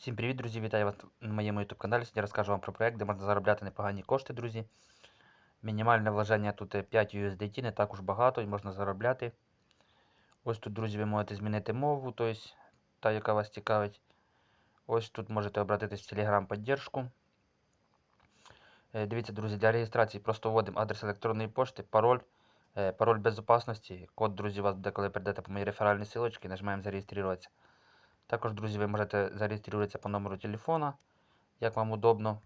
Всім привіт, друзі! Вітаю вас на моєму YouTube каналі. Сьогодні розкажу вам про проект, де можна заробляти непогані кошти, друзі. Мінімальне вложення тут е, 5 USDT, не так уж багато і можна заробляти. Ось тут, друзі, ви можете змінити мову, тобто та, яка вас цікавить. Ось тут можете обратитись в Telegram підтримку. Е, Дивіться, друзі, для реєстрації просто вводимо адрес електронної пошти, пароль, е, пароль безопасності. Код, друзі, вас буде, коли перейдете по моїй реферальній силочці, нажимаємо зареєструватися. Також, друзі, ви можете зареєструватися по номеру телефона, як вам удобно.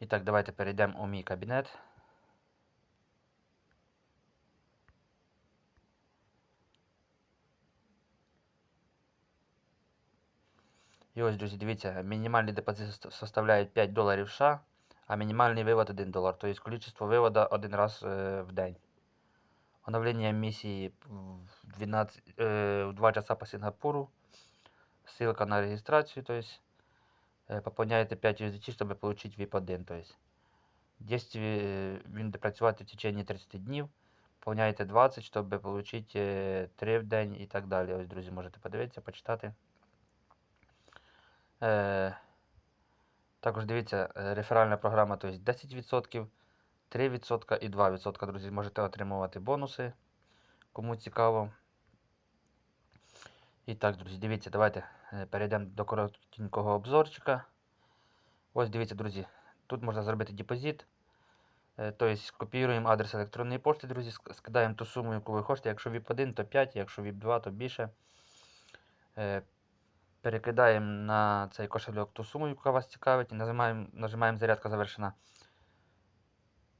І так, давайте перейдемо у мій кабінет. І ось, друзі, дивіться, мінімальний депозит сос- составляє 5 доларів США, а мінімальний вивод 1 долар. Тобто кількість виводу один раз е, в день. Оновлення місії в 12, е, в 2 часа по Сингапуру. Ссылка на регистрацию, то есть э, пополняєте 5 USDT, щоб получить VIP-1. То есть действие э, він буде працювати в течение 30 днів. Поповняєте 20, щоб отримати 3 в день і так далі. Ось, друзі, можете подивитися, почитати. Е, також дивіться, е, реферальна програма, то есть 10%, 3% і 2%. Друзі, можете отримувати бонуси, кому цікаво. І так, друзі, дивіться, давайте е, перейдемо до коротенького обзорчика. Ось дивіться, друзі, тут можна зробити депозит. Е, Тобто копіюємо адрес електронної пошти, друзі, скидаємо ту суму, яку ви хочете. Якщо VIP1, то 5, якщо VIP2, то більше. Е, Перекидаємо на цей кошельок ту суму, яка вас цікавить, і нажимаємо, нажимаємо зарядка завершена.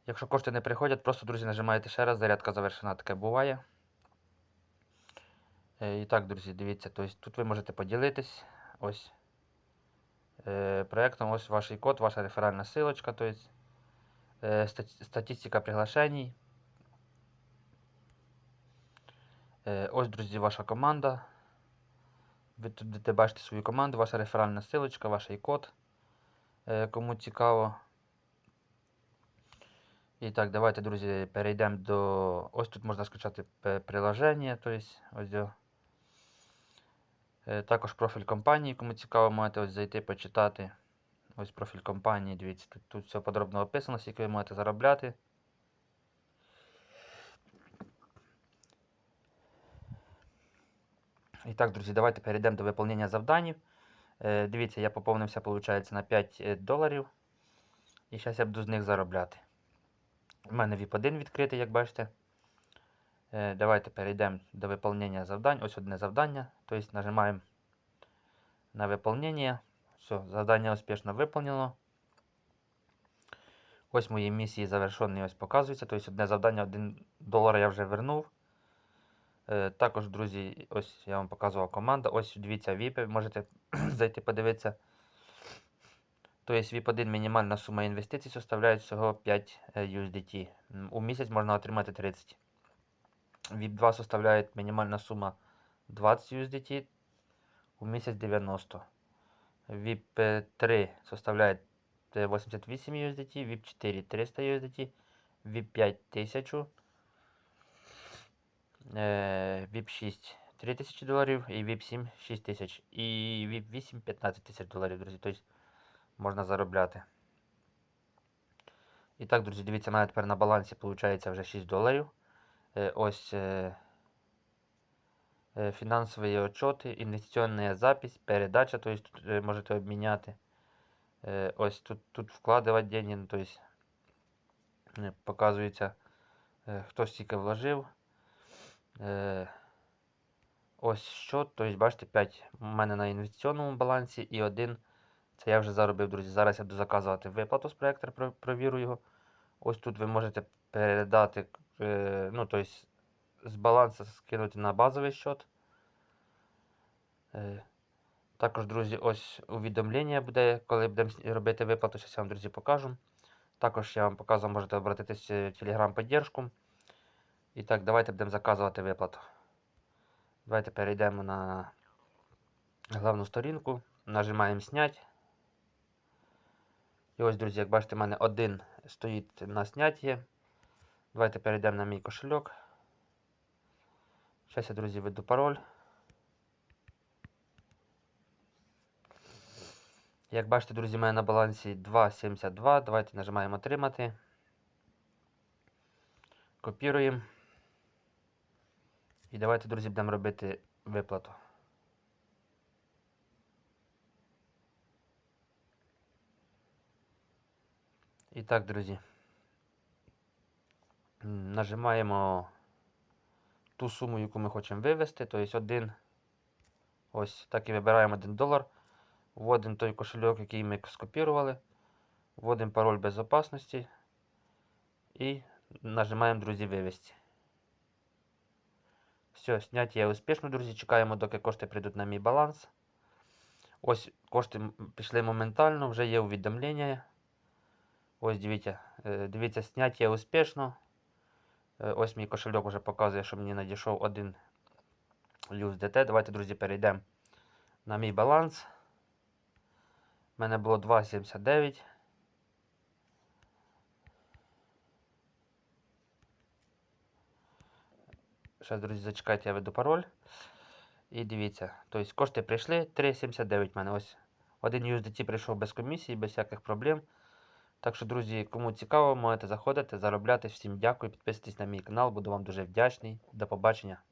Якщо кошти не приходять, просто, друзі, нажимаєте ще раз, зарядка завершена. Таке буває. Е, І так, друзі, дивіться, тобто тут ви можете поділитись ось е, проектом, ось ваш код, ваша реферальна силочка, тобто статистика приглашений. Е, ось, друзі, ваша команда. Ви тут будете бачити свою команду, ваша реферальна силочка, ваш код. Кому цікаво. І так, давайте, друзі, перейдемо до. Ось тут можна скачати приложення, тобто ось. Е, Також профіль компанії, кому цікаво, можете ось зайти почитати. Ось профіль компанії, дивіться, тут, тут все подробно описано, скільки ви можете заробляти. І так, друзі, давайте перейдемо до виповнення завдань. Е, дивіться, я поповнився, виходить, на 5 е, доларів. І зараз я буду з них заробляти. У мене VIP1 відкритий, як бачите. Е, давайте перейдемо до виповнення завдань. Ось одне завдання. Тобто нажимаємо на виповнення. Все, завдання успішно виповнено. Ось мої місії завершені, ось показується. Тобто одне завдання, 1 долар я вже вернув. Е, також, друзі, ось я вам показував команда. Ось дивіться VIP, можете зайти подивитися. Тобто VIP1 мінімальна сума інвестицій составляє всього 5 е, USDT. У місяць можна отримати 30. VIP2 составляє мінімальна сума 20 USDT, у місяць 90. VIP3 составляє е, 88 USDT, VIP4 300 USDT, VIP5 1000, е, VIP6 3000 доларів і VIP7 6000 і VIP8 15 тисяч доларів, друзі. Тобто можна заробляти. І так, друзі, дивіться, мене тепер на балансі виходить вже 6 доларів. Е, Ось е, е, фінансові отчоти, інвестиційна запись, передача, тобто тут можете обміняти. Ось тут, тут вкладувати деньги, ну, е, показується, хто стільки вложив. Ось счет, тобто, бачите, 5 у мене на інвестиційному балансі і один. Це я вже заробив, друзі. Зараз я буду заказувати виплату з проєктора, про- провірю його. Ось тут ви можете передати, е, ну, тобто з балансу скинути на базовий счет. Е, також, друзі, ось увідомлення буде, коли будемо робити виплату. Зараз я вам, друзі, покажу. Також я вам показував, можете обратитися в Telegram підтримку. І так, давайте будемо заказувати виплату. Давайте перейдемо на главну сторінку, нажимаємо снять. І ось, друзі, як бачите, в мене один стоїть на зняття. Давайте перейдемо на мій кошельок. Зараз я, друзі, введу пароль. Як бачите, друзі, у мене на балансі 2,72. Давайте нажимаємо отримати. Копіруємо. І давайте, друзі, будемо робити виплату. І так, друзі. Нажимаємо ту суму, яку ми хочемо вивести. Тобто один. Ось так і вибираємо 1 долар. Вводимо той кошельок, який ми скопірували. Вводимо пароль безопасності. І нажимаємо, друзі, вивести. Все, зняття успішно, друзі. Чекаємо, доки кошти прийдуть на мій баланс. Ось кошти пішли моментально, вже є увідомлення. Ось дивіться, е, дивіться, зняття успішно. Е, Ось мій кошельок вже показує, що мені надійшов один USDT. Давайте, друзі, перейдемо на мій баланс. У мене було 2,79. Зараз, друзі, зачекайте, я веду пароль. І дивіться, тобто кошти прийшли 3,79 в мене. Ось один USDT прийшов без комісії, без всяких проблем. Так що, друзі, кому цікаво, можете заходити, заробляти. Всім дякую, підписуйтесь на мій канал, буду вам дуже вдячний. До побачення.